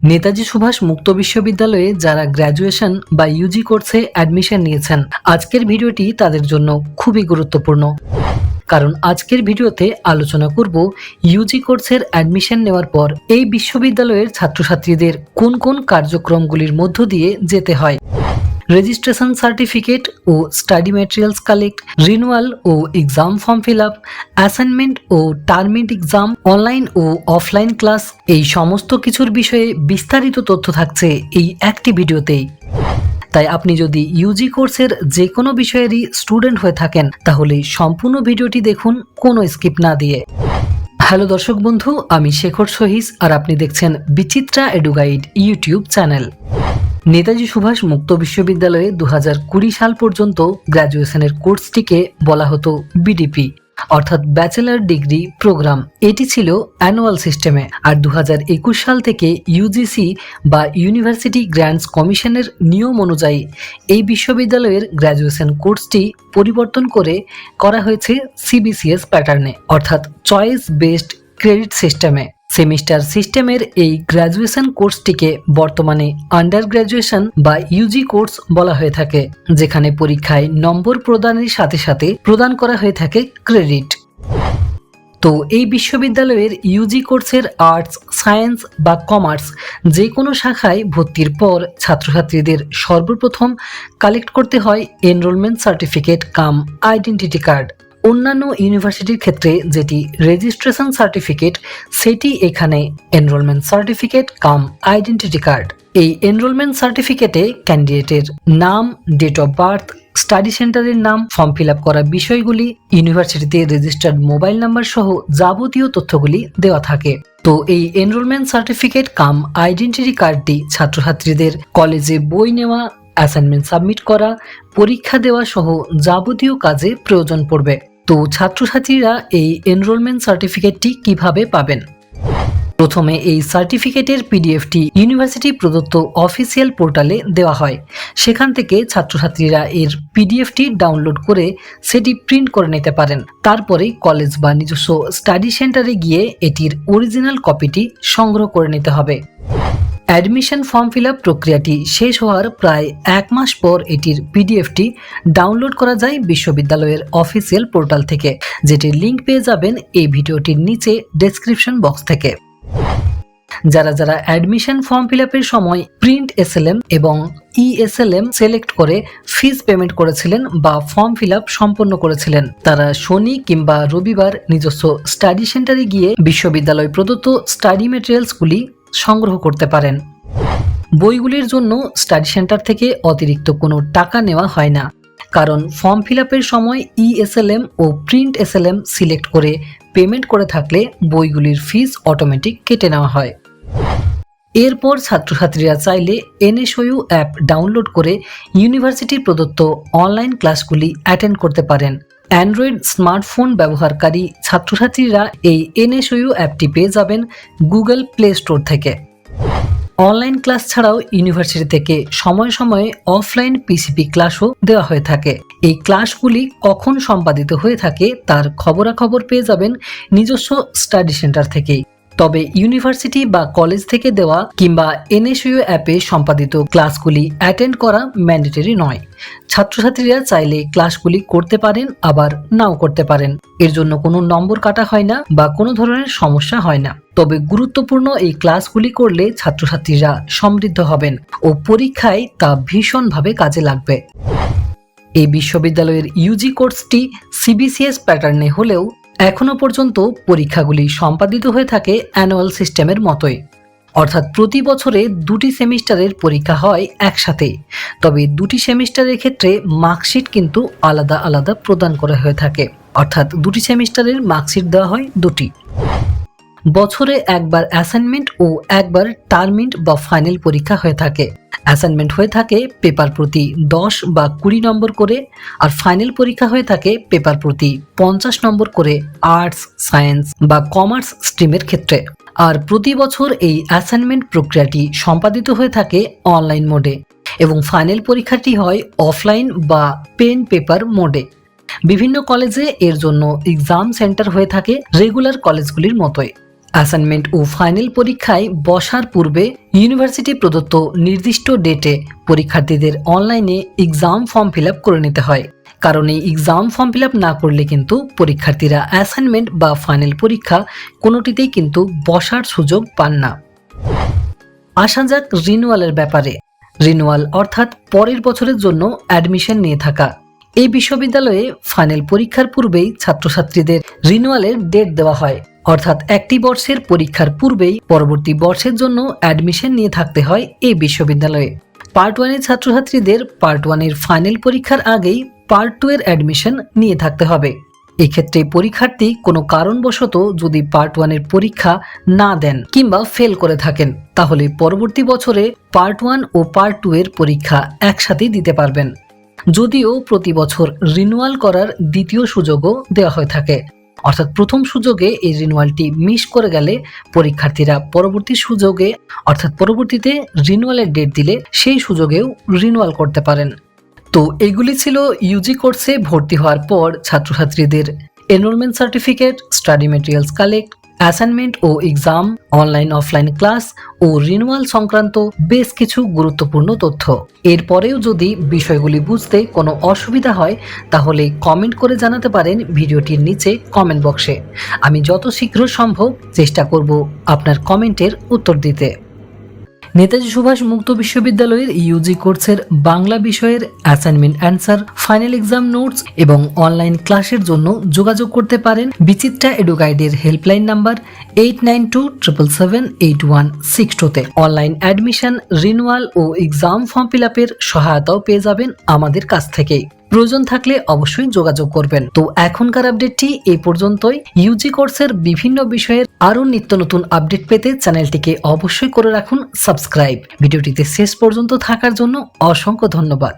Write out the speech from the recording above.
নেতাজি সুভাষ মুক্ত বিশ্ববিদ্যালয়ে যারা গ্র্যাজুয়েশন বা ইউজি কোর্সে অ্যাডমিশন নিয়েছেন, আজকের ভিডিওটি তাদের জন্য খুবই গুরুত্বপূর্ণ। কারণ আজকের ভিডিওতে আলোচনা করব ইউজি কোর্সের অ্যাডমিশন নেওয়ার পর এই বিশ্ববিদ্যালয়ের ছাত্রছাত্রীদের কোন কোন কার্যক্রমগুলির মধ্য দিয়ে যেতে হয়। রেজিস্ট্রেশন সার্টিফিকেট ও স্টাডি ম্যাটেরিয়ালস কালেক্ট রিনুয়াল ও exam form fill up assignment ও টার্মিট এক্সাম অনলাইন ও অফলাইন ক্লাস এই সমস্ত কিছুর বিষয়ে বিস্তারিত তথ্য থাকছে এই একটি ভিডিওতেই তাই আপনি যদি ইউজি কোর্সের যে কোনো বিষয়েরই স্টুডেন্ট হয়ে থাকেন, তাহলে সম্পূর্ণ ভিডিওটি দেখুন, কোনো স্কিপ না দিয়ে। হ্যালো দর্শক বন্ধু, আমি শেখর সহিস, আর আপনি দেখছেন Bichitra Eduguide YouTube channel. Netaji Subhas মুক্ত বিশ্ববিদ্যালয়ে দু সাল পর্যন্ত গ্র্যাজুয়েশনের কোর্সটিকে বলা হতো বিডিপি, অর্থাৎ ব্যাচেলার ডিগ্রি প্রোগ্রাম। এটি ছিল অ্যানুয়াল সিস্টেমে আর দু সাল থেকে ইউজিসি বা ইউনিভার্সিটি গ্র্যান্টস কমিশনের নিয়ম অনুযায়ী এই বিশ্ববিদ্যালয়ের গ্র্যাজুয়েশন কোর্সটি পরিবর্তন করে করা হয়েছে সিবিসিএস প্যাটার্নে, অর্থাৎ চয়েস বেসড ক্রেডিট সিস্টেমে। সেমিস্টার সিস্টেমের এই গ্র্যাজুয়েশন কোর্সটিকে বর্তমানে আন্ডার গ্র্যাজুয়েশন বা ইউজি কোর্স বলা হয়ে থাকে, যেখানে পরীক্ষায় নম্বর প্রদানের সাথে সাথে প্রদান করা হয়ে থাকে ক্রেডিট। তো এই বিশ্ববিদ্যালয়ের ইউজি কোর্সের আর্টস, সায়েন্স বা কমার্স যে কোনো শাখায় ভর্তির পর ছাত্রছাত্রীদের সর্বপ্রথম কালেক্ট করতে হয় enrolment certificate cum identity card. অন্যান্য ইউনিভার্সিটির ক্ষেত্রে যেটি রেজিস্ট্রেশন সার্টিফিকেট সেটি এখানে enrolment certificate cum identity card এই এনরোলমেন্ট সার্টিফিকেটে ক্যান্ডিডেটের নাম ডেট অফ বার্থ স্টাডি সেন্টারের নাম ফর্ম ফিল আপ করা বিষয়গুলি, ইউনিভার্সিটিতে রেজিস্টার্ড মোবাইল নাম্বার সহ যাবতীয় তথ্যগুলি দেওয়া থাকে। তো এই এনরোলমেন্ট সার্টিফিকেট কাম আইডেন্টিটি কার্ডটি ছাত্রছাত্রীদের কলেজে বই নেওয়া অ্যাসাইনমেন্ট সাবমিট করা, পরীক্ষা দেওয়া সহ যাবতীয় কাজে প্রয়োজন পড়বে। তো ছাত্রছাত্রীরা এই এনরোলমেন্ট সার্টিফিকেটটি কীভাবে পাবেন? প্রথমে এই সার্টিফিকেটের পিডিএফটি ইউনিভার্সিটি প্রদত্ত অফিসিয়াল পোর্টালে দেওয়া হয়। সেখান থেকে ছাত্রছাত্রীরা এর পিডিএফটি ডাউনলোড করে সেটি প্রিন্ট করে নিতে পারেন। তারপরে কলেজ বা নিজস্ব স্টাডি সেন্টারে গিয়ে এটির অরিজিনাল কপিটি সংগ্রহ করে নিতে হবে। অ্যাডমিশন ফর্ম ফিল প্রক্রিয়াটি শেষ হওয়ার প্রায় এক মাস পর এটির পিডিএফটি ডাউনলোড করা যায় বিশ্ববিদ্যালয়ের অফিসিয়াল পোর্টাল থেকে যেটির লিঙ্ক পেয়ে যাবেন এই ভিডিওটির নিচে ডেসক্রিপশন বক্স থেকে। যারা যারা অ্যাডমিশন ফর্ম ফিল সময় প্রিন্ট এসএলএম এবং ইএসএলএম সিলেক্ট করে ফিস পেমেন্ট করেছিলেন বা ফর্ম ফিল সম্পন্ন করেছিলেন, তারা শনি কিংবা রবিবার নিজস্ব স্টাডি সেন্টারে গিয়ে বিশ্ববিদ্যালয় প্রদত্ত স্টাডি মেটেরিয়ালসগুলি সংগ্রহ করতে পারেন। বইগুলির জন্য স্টাডি সেন্টার থেকে অতিরিক্ত কোনো টাকা নেওয়া হয় না, কারণ ফর্ম ফিল সময় ইএসএলএম ও প্রিন্ট এসএলএম সিলেক্ট করে পেমেন্ট করে থাকলে বইগুলির ফিস অটোমেটিক কেটে নেওয়া হয়। এরপর ছাত্রছাত্রীরা চাইলে এনএসইউ অ্যাপ ডাউনলোড করে ইউনিভার্সিটির প্রদত্ত অনলাইন ক্লাসগুলি অ্যাটেন্ড করতে পারেন। অ্যান্ড্রয়েড স্মার্টফোন ব্যবহারকারী ছাত্রছাত্রীরা এই এনএসইউ অ্যাপটি পেয়ে যাবেন গুগল প্লে স্টোর থেকে। অনলাইন ক্লাস ছাড়াও ইউনিভার্সিটি থেকে সময় সময়ে অফলাইন পিসিপি ক্লাসও দেওয়া হয়ে থাকে। এই ক্লাসগুলি কখন সম্পাদিত হয়ে থাকে তার খবরাখবর পেয়ে যাবেন নিজস্ব স্টাডি সেন্টার থেকেই। তবে ইউনিভার্সিটি বা কলেজ থেকে দেওয়া কিংবা এনএসইউ অ্যাপে সম্পাদিত ক্লাসগুলি অ্যাটেন্ড করা ম্যান্ডেটরি নয়। ছাত্রছাত্রীরা চাইলে ক্লাসগুলি করতে পারেন, আবার নাও করতে পারেন। এর জন্য কোনো নম্বর কাটা হয় না বা কোনো ধরনের সমস্যা হয় না। তবে গুরুত্বপূর্ণ এই ক্লাসগুলি করলে ছাত্রছাত্রীরা সমৃদ্ধ হবেন ও পরীক্ষায় তা ভীষণভাবে কাজে লাগবে। এই বিশ্ববিদ্যালয়ের ইউজি কোর্সটি সিবিসিএস প্যাটার্নে হলেও এখনও পর্যন্ত পরীক্ষাগুলি সম্পাদিত হয়ে থাকে অ্যানুয়াল সিস্টেমের মতোই। অর্থাৎ প্রতি বছরে দুটি সেমিস্টারের পরীক্ষা হয় একসাথে। তবে দুটি সেমিস্টারের ক্ষেত্রে মার্কশিট কিন্তু আলাদা আলাদা প্রদান করা হয়ে থাকে। অর্থাৎ দুটি সেমিস্টারের মার্কশিট দেওয়া হয় দুটি। বছরে একবার অ্যাসাইনমেন্ট ও একবার টার্মিন্ট বা ফাইনাল পরীক্ষা হয়ে থাকে। অ্যাসাইনমেন্ট হয়ে থাকে পেপার প্রতি দশ বা কুড়ি নম্বর করে, আর ফাইনাল পরীক্ষা হয়ে থাকে পেপার প্রতি পঞ্চাশ নম্বর করে আর্টস, সায়েন্স বা কমার্স স্ট্রিমের ক্ষেত্রে। আর প্রতি বছর এই অ্যাসাইনমেন্ট প্রক্রিয়াটি সম্পাদিত হয়ে থাকে অনলাইন মোডে এবং ফাইনাল পরীক্ষাটি হয় অফলাইন বা পেন পেপার মোডে। বিভিন্ন কলেজে এর জন্য এক্সাম সেন্টার হয়ে থাকে রেগুলার কলেজগুলির মতোই। অ্যাসাইনমেন্ট ও ফাইনাল পরীক্ষায় বসার পূর্বে ইউনিভার্সিটি প্রদত্ত নির্দিষ্ট ডেটে পরীক্ষার্থীদের অনলাইনে এক্সাম ফর্ম ফিল করে নিতে হয়। কারণ এই এক্সাম ফর্ম ফিল না করলে কিন্তু পরীক্ষার্থীরা অ্যাসাইনমেন্ট বা ফাইনাল পরীক্ষা কোনোটিতেই কিন্তু বসার সুযোগ পান না। আসা যাক রিনুয়ালের ব্যাপারে। রিনুয়াল অর্থাৎ পরের বছরের জন্য অ্যাডমিশন নিয়ে থাকা। এই বিশ্ববিদ্যালয়ে ফাইনাল পরীক্ষার পূর্বেই ছাত্রছাত্রীদের রিনুয়ালের ডেট দেওয়া হয়। অর্থাৎ একটি বর্ষের পরীক্ষার পূর্বেই পরবর্তী বর্ষের জন্য অ্যাডমিশন নিয়ে থাকতে হয় এই বিশ্ববিদ্যালয়ে। পার্ট ওয়ানের ছাত্রছাত্রীদের পার্ট ওয়ানের ফাইনাল পরীক্ষার আগেই পার্ট টু এর অ্যাডমিশন নিয়ে থাকতে হবে। এক্ষেত্রে পরীক্ষার্থী কোনো কারণবশত যদি পার্ট ওয়ানের পরীক্ষা না দেন কিংবা ফেল করে থাকেন, তাহলে পরবর্তী বছরে পার্ট ওয়ান ও পার্ট টু এর পরীক্ষা একসাথেই দিতে পারবেন। যদিও প্রতি বছর রিনুয়াল করার দ্বিতীয় সুযোগও দেওয়া হয়ে থাকে। অর্থাৎ প্রথম সুযোগে এই রিনুয়ালটি মিস করে গেলে পরীক্ষার্থীরা পরবর্তী সুযোগে, অর্থাৎ পরবর্তীতে রিনুয়ালের ডেট দিলে সেই সুযোগেও রিনুয়াল করতে পারেন। তো এগুলি ছিল ইউজি কোর্সে ভর্তি হওয়ার পর ছাত্রছাত্রীদের enrolment certificate study materials collect assignment ও এক্সাম অনলাইন অফলাইন ক্লাস ও রিনুয়াল সংক্রান্ত বেশ কিছু গুরুত্বপূর্ণ তথ্য। এরপরেও যদি বিষয়গুলি বুঝতে কোনো অসুবিধা হয়, তাহলে কমেন্ট করে জানাতে পারেন ভিডিওটির নিচে কমেন্ট বক্সে আমি যত শীঘ্র সম্ভব চেষ্টা করব আপনার কমেন্টের উত্তর দিতে। নেতাজি সুভাষ মুক্ত বিশ্ববিদ্যালয়ের ইউজি কোর্সের বাংলা বিষয়ের assignment answer final exam notes এবং অনলাইন ক্লাসের জন্য যোগাযোগ করতে পারেন Bichitra এডুগাইডের helpline number eight nine two triple seven eight one six টুতে অনলাইন অ্যাডমিশন রিনুয়াল ও এক্সাম ফর্ম ফিল আপের সহায়তাও পেয়ে যাবেন আমাদের কাছ থেকেই। প্রয়োজন থাকলে অবশ্যই যোগাযোগ করবেন। তো এখনকার আপডেটটি এ পর্যন্তই। ইউজি কোর্সের বিভিন্ন বিষয়ের আরও নিত্য নতুন আপডেট পেতে চ্যানেলটিকে অবশ্যই করে রাখুন সাবস্ক্রাইব। ভিডিওটিতে শেষ পর্যন্ত থাকার জন্য অসংখ্য ধন্যবাদ।